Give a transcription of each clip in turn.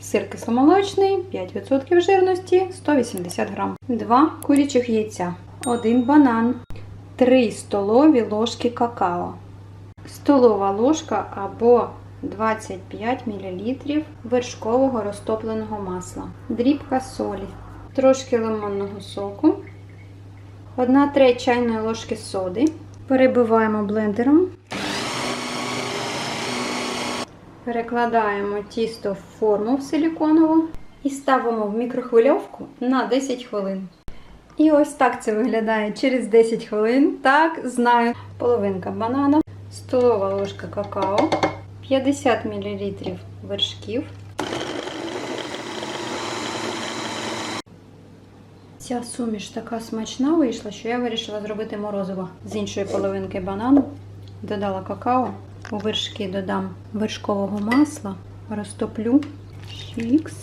сир кисломолочний, 5% жирності, 180 грам, 2 курячих яйця, 1 банан, 3 столові ложки какао, столова ложка або 25 мл вершкового розтопленого масла, дрібка солі, трошки лимонного соку, 1 треть чайної ложки соди. Перебиваємо блендером. Перекладаємо тісто в форму силіконову і ставимо в мікрохвильовку на 10 хвилин. І ось так це виглядає через 10 хвилин. Так, знаю. Половинка банана, столова ложка какао, 50 мл вершків. Ця суміш така смачна вийшла, що я вирішила зробити морозиво з іншої половинки банану. Додала какао, у вершки додам вершкового масла, розтоплю. Чікс.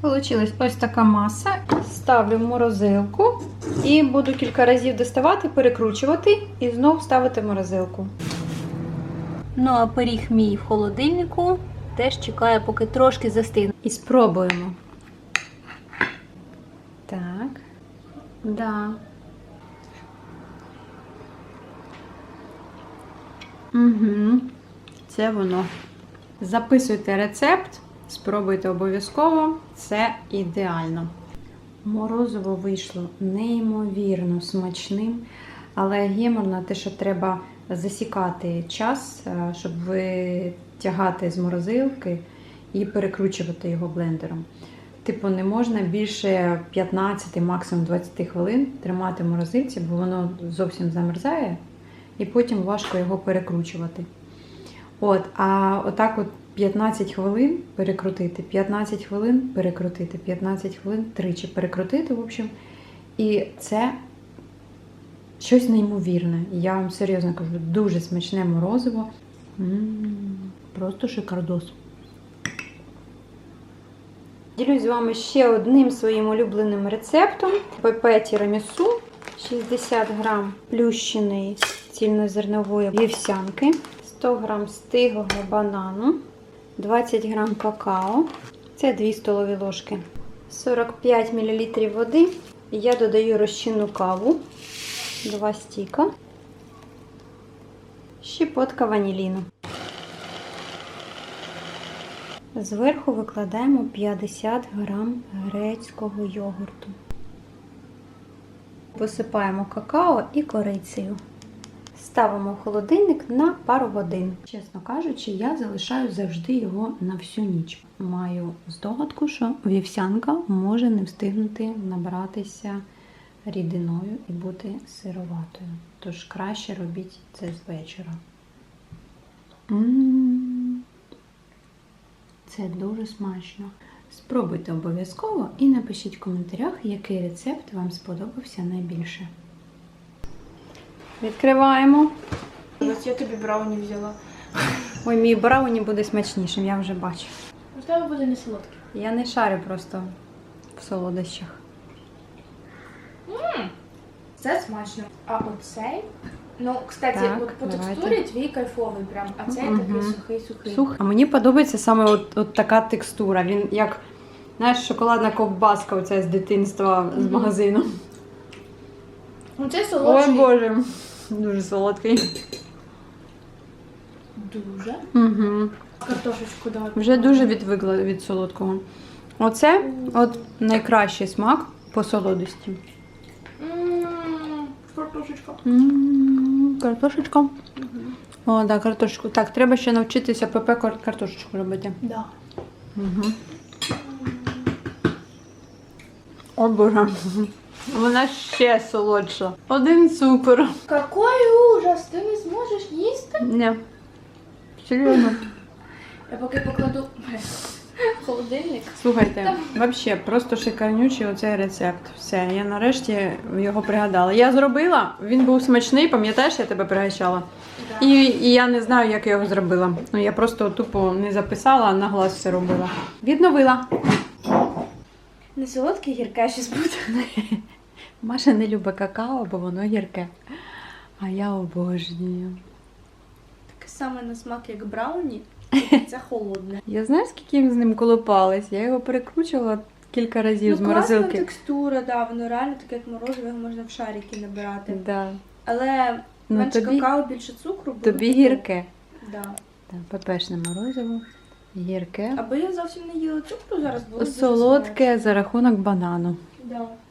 Получилась ось така маса. Ставлю в морозилку і буду кілька разів доставати, перекручувати і знов ставити в морозилку. Ну а пиріг мій в холодильнику теж чекає, поки трошки застигне. І спробуємо. Так. Да. Угу. Це воно. Записуйте рецепт, спробуйте обов'язково. Це ідеально. Морозиво вийшло неймовірно смачним, але геморно те, що треба засікати час, е, щоб витягати з морозилки і перекручувати його блендером. Типу, не можна більше 15, максимум 20 хвилин тримати в морозилці, бо воно зовсім замерзає, і потім важко його перекручувати. От, а отак от 15 хвилин перекрутити, 15 хвилин перекрутити, 15 хвилин тричі перекрутити, в общем. І це щось неймовірне. Я вам серйозно кажу, дуже смачне морозиво. М, Просто шикардос. Ділюсь з вами ще одним своїм улюбленим рецептом. ПП тірамісу 60 грам плющеної цільнозернової вівсянки, 100 грам стиглого банану, 20 грам какао, це 2 столові ложки, 45 мл води. Я додаю розчинну каву, 2 стіка, щепотка ваніліну. Зверху викладаємо 50 грам грецького йогурту. Посипаємо какао і корицею. Ставимо холодильник на пару годин. Чесно кажучи, я залишаю завжди його на всю ніч. Маю здогадку, що вівсянка може не встигнути набратися рідиною і бути сироватою. Тож краще робіть це з вечора. Це дуже смачно. Спробуйте обов'язково і напишіть в коментарях, який рецепт вам сподобався найбільше. Відкриваємо. Ось я тобі брауні взяла. Ой, мій брауні буде смачнішим, я вже бачу. У тебе буде не солодкий. Я не шарю просто в солодощах. Це смачно. А оцей. Ну, кстати, Так, от по давайте. текстурі твій кайфовий прям, а цей Мгм. такий сухий-сухий. Сух. А мені подобається саме от, от така текстура. Він як, знаєш, шоколадна ковбаска оця з дитинства з магазину. Ну, цей Ой боже, дуже солодкий. Дуже. Угу. Картошечку дати. Вже дуже відвикла від солодкого. Оце от найкращий смак по солодості. М, Картошечка. М, Картошечка. О, так, картошечку. Так, треба ще навчитися ПП кар- картошечку робити. Да. Угу. О боже. Вона ще солодша. Один цукор. Какой ужас! Ти не зможеш їсти? Ні. Серйозно. Я поки покладу в холодильник. Слухайте, взагалі, просто шикарнючий оцей рецепт. Все, я нарешті його пригадала. Я зробила, він був смачний, пам'ятаєш, я тебе пригощала? Да. І, і я не знаю, як я його зробила. Ну я просто тупо не записала, а на глаз все робила. Відновила. Не солодкий гірке щось буде. Маша не любить какао, бо воно гірке. А я обожнюю. Таке саме на смак, як брауні, Це холодне. Я знаю, скільки ми з ним колопались. Я його перекручувала кілька разів з ну, класна морозилки. текстура, да, воно реально таке як морозиво, його можна в шарики набирати. Да. Але Ну, менше тобі- какао, більше цукру. Тобі гірке. Да. Так, пепешне морозиво, гірке. Аби я зовсім не їла цукру, зараз було Солодке за рахунок банану. Да.